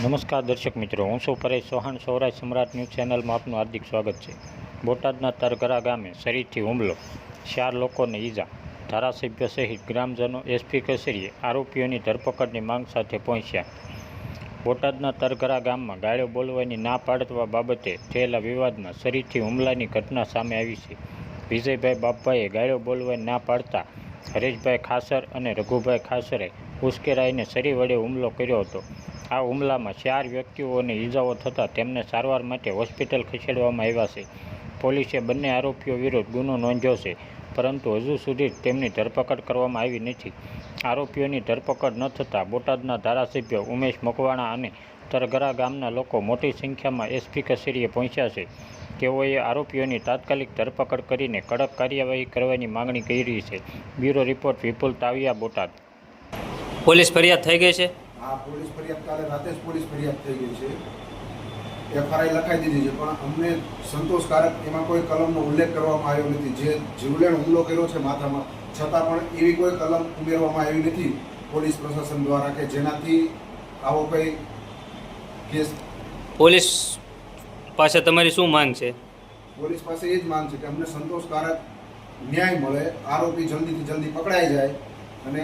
નમસ્કાર દર્શક મિત્રો, હું છું પરેશ ચૌહાણ, સૌરાષ્ટ્ર સમ્રાટ ન્યૂઝ ચેનલમાં આપનું હાર્દિક સ્વાગત છે. બોટાદના તરગરા ગામે શરીરથી હુમલો, ચાર લોકોને ઈજા. ધારાસભ્ય સહિત ગ્રામજનો, એસપી કચેરીએ આરોપીઓની ધરપકડની માંગ સાથે પહોંચ્યા. બોટાદના તરગરા ગામમાં ગાળો બોલવાની ના પાડવા બાબતે થયેલા વિવાદમાં શરીરથી હુમલાની ઘટના સામે આવી છે. વિજયભાઈ બાપભાઈએ ગાળો બોલવાની ના પાડતા હરેશભાઈ ખાસર અને રઘુભાઈ ખાસરે ઉશ્કેરાઈને શરીર વડે હુમલો કર્યો હતો. આ હુમલામાં ચાર વ્યક્તિઓને ઈજાઓ થતાં તેમને સારવાર માટે હોસ્પિટલ ખસેડવામાં આવ્યા છે. પોલીસે બંને આરોપીઓ વિરુદ્ધ ગુનો નોંધ્યો છે, પરંતુ હજુ સુધી તેમની ધરપકડ કરવામાં આવી નથી. આરોપીઓની ધરપકડ ન થતાં બોટાદના ધારાસભ્ય ઉમેશ મકવાણા અને તરગરા ગામના લોકો મોટી સંખ્યામાં એસપી કચેરીએ પહોંચ્યા છે. તેઓએ આરોપીઓની તાત્કાલિક ધરપકડ કરીને કડક કાર્યવાહી કરવાની માંગણી કરી છે. Bureau report Vipul Taviya, Botad. Police ફરિયાદ થઈ ગઈ છે? આ પોલીસ ફરિયાદ કાલે રાતે જ પોલીસ ફરિયાદ થઈ ગઈ છે. એફઆરઆઈ લખાઈ દીધી છે પણ અમને સંતોષકારક એમાં કોઈ કલમનો ઉલ્લેખ કરવામાં આવ્યો નથી. જે જીવલેણ હુમલો કર્યો છે માથામાં છતાં પણ એવી કોઈ કલમ ઉમેરવામાં આવી નથી પોલીસ પ્રશાસન દ્વારા કે જેનાથી આવો કોઈ કેસ પોલીસ પાસે તમારી શું માંગ છે? પોલીસ પાસે એ જ માંગ છે કે અમને સંતોષકારક ન્યાય મળે આરોપી જલ્દીથી જલ્દી પકડાઈ જાય અને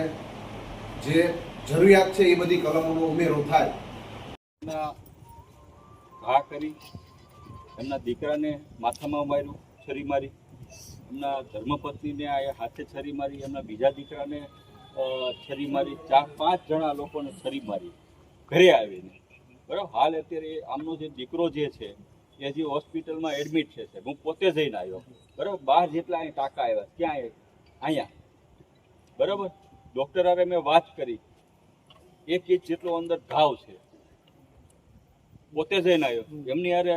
જે જરૂરિયાત છે એ બધી કલમોનો ઉમેરો થાય. ઘા કરી. એમના દીકરાને માથામાં માર્યું, છરી મારી. એમના ધર્મપત્નીને આ હાથે છરી મારી, એમના બીજા દીકરાને છરી મારી. ચાર, પાંચ જણા લોકોને છરી મારી. ઘરે આવીને. બરાબર? હાલ અત્યારે આમનો જે દીકરો જે છે, એ હજી હોસ્પિટલમાં એડમિટ છે હું પોતે જઈને આવ્યો. બરાબર? બાર જેટલા અહીં ટાંકા આવ્યા ક્યાં? અહીંયા. બરાબર? ડૉક્ટર હારે મેં વાત કરી. એક ઇંચ જેટલો અંદર ઘાવ છે. પોતે જઈને આવ્યો. એમની હારે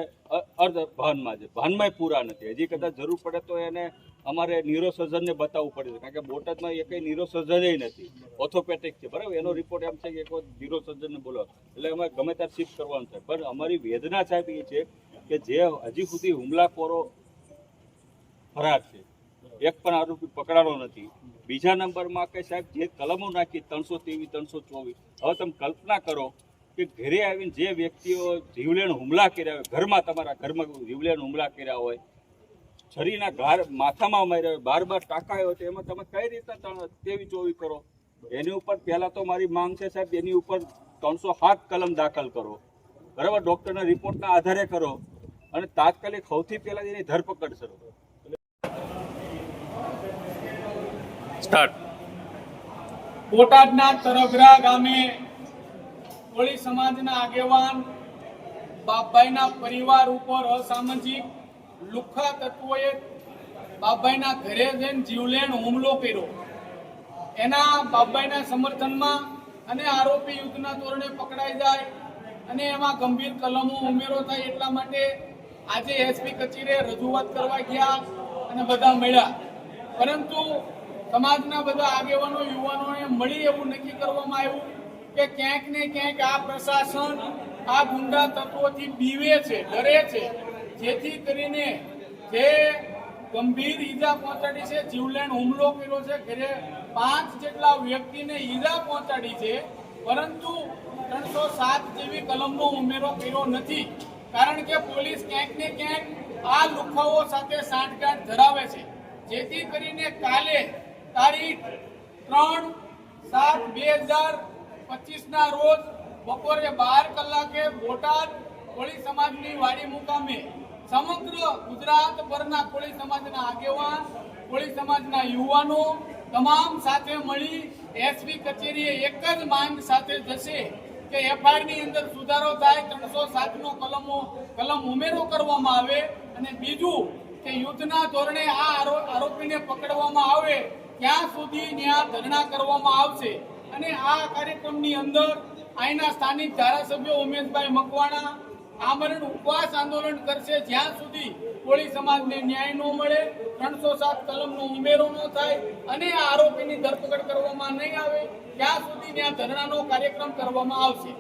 અર્ધ ભાનમાં છે. ભાનમાં પૂરા નથી. હજી કદાચ જરૂર પડે તો એને અમારે ન્યુરોસર્જનને બતાવવું પડે છે. કારણ કે બોટાદમાં એ કંઈ ન્યુરોસર્જન નથી. ઓર્થોપેટિક છે. બરાબર? એનો રિપોર્ટ એમ છે કે એક વખત ન્યુરોસર્જનને બોલાવો. એટલે અમારે ગમે ત્યારે શિફ્ટ કરવાનું થાય. પણ અમારી વેદના સાહેબ એ છે કે જે હજી સુધી હુમલાખોરો ફરાર છે. એક પણ આરોપી પકડાડો નથી. બીજા નંબરમાં કે સાહેબ, જે કલમો નાખી, ત્રણસો ત્રેવીસ, ત્રણસો ચોવીસ. હવે તમે કલ્પના કરો કે ઘરે આવીને જે વ્યક્તિઓ જીવલેણ હુમલા કર્યા હોય, ઘરમાં તમારા ઘરમાં જીવલેણ હુમલા કર્યા હોય, છરીના ઘાર માથામાં માર્યા હોય બાર બાર ટાંકાયો હોય, તો એમાં તમે કઈ રીતે તેવી ચોવી કરો? એની ઉપર પહેલાં તો મારી માંગ છે સાહેબ, એની ઉપર ત્રણસો સાત કલમ દાખલ કરો. બરાબર? ડૉક્ટરના રિપોર્ટના આધારે કરો. અને તાત્કાલિક સૌથી પહેલાં એની ધરપકડ કરો. સ્ટાર્ટ. બોટાદના તરગરા ગામે કોળી સમાજના આગેવાન બાપભાઈના પરિવાર ઉપર અસામાજિક લુખ્ખા તત્વોએ બાપભાઈના ઘરે જઈને જીવલેણ હુમલો કર્યો. એના બાપભાઈના સમર્થનમાં અને આરોપી યુદ્ધના ધોરણે પકડાઈ જાય અને એમાં ગંભીર કલમો ઉમેરો થાય એટલા માટે આજે એસપી કચેરીએ રજૂઆત કરવા ગયા અને બધા મળ્યા. પરંતુ સમાજના બધા આગેવાનો, યુવાનોને મળી એવું નક્કી કરવામાં આવ્યું કે ક્યાંક ને ક્યાંક આ પ્રશાસન આ ગુંડા તત્વોથી બીવે છે, ડરે છે. જેથી કરીને જે ગંભીર ઈજા પહોંચાડી છે, જીવલેણ હુમલો કર્યો છે, ઘરે પાંચ જેટલા વ્યક્તિને ઈજા પહોંચાડી છે, પરંતુ ત્રણસો સાત જેવી કલમનો ઉમેરો કર્યો નથી. કારણ કે પોલીસ ક્યાંક ને ક્યાંક આ લુખાઓ સાથે સાંઠગાંઠ ધરાવે છે. જેથી કરીને કાલે તારીખ ત્રણ સાત બે હજાર પચીસના રોજ બપોરે બાર કલાકે બોટાદ કોળી સમાજની વાડી મુકામે સમગ્ર ગુજરાત પરના કોળી સમાજના આગેવાન, કોળી સમાજના યુવાનો તમામ સાથે મળી એસપી કચેરીએ એક જ માંગ સાથે જશે કે એફઆઈઆરની અંદર સુધારો થાય, ત્રણસો સાત નો કલમો, કલમ ઉમેરો કરવામાં આવે અને બીજું કે યુદ્ધના ધોરણે આ આરોપીને પકડવામાં આવે ત્યાં સુધી ત્યાં ધરણા કરવામાં આવશે. અને આ કાર્યક્રમની અંદર અહીંના સ્થાનિક ધારાસભ્ય ઉમેશભાઈ મકવાણા આમરણ ઉપવાસ આંદોલન કરશે. જ્યાં સુધી કોળી સમાજને ન્યાય ન મળે, ત્રણસો સાત કલમનો ઉમેરો ન થાય અને આરોપીની ધરપકડ કરવામાં નહીં આવે, ત્યાં સુધી ત્યાં ધરણાનો કાર્યક્રમ કરવામાં આવશે.